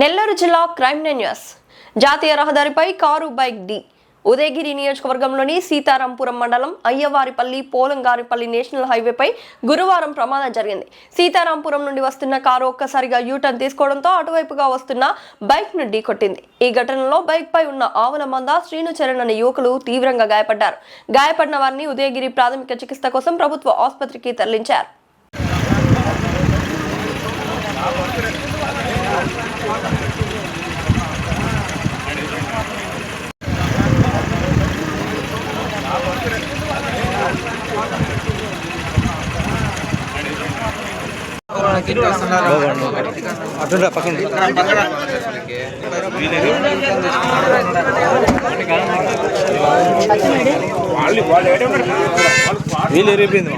నెల్లూరు జిల్లా crime news. జాతీయ రహదారిపై కారు బైక్ డి. ఉదయగిరి నియోజకవర్గంలోని సీతారాంపురం మండలం అయ్యవారిపల్లి పోలంగారిపల్లి నేషనల్ హైవేపై గురువారం ప్రమాదం జరిగింది. సీతారాంపురం నుండి వస్తున్న కారు ఒక్కసారిగా యూటర్న్ తీసుకోవడంతో అటువైపుగా వస్తున్న బైక్ను ఢీకొట్టింది ఈ ఘటనలో బైక్పై ఉన్న ఆవుల మంద శ్రీనుచరణ్ అనే యువకులు తీవ్రంగా గాయపడ్డారు. గాయపడిన వారిని ఉదయగిరి ప్రాథమిక చికిత్స కోసం ప్రభుత్వ ఆసుపత్రికి తరలించారు. అటు పక్కన వీళ్ళు ఎరిగిపోయింది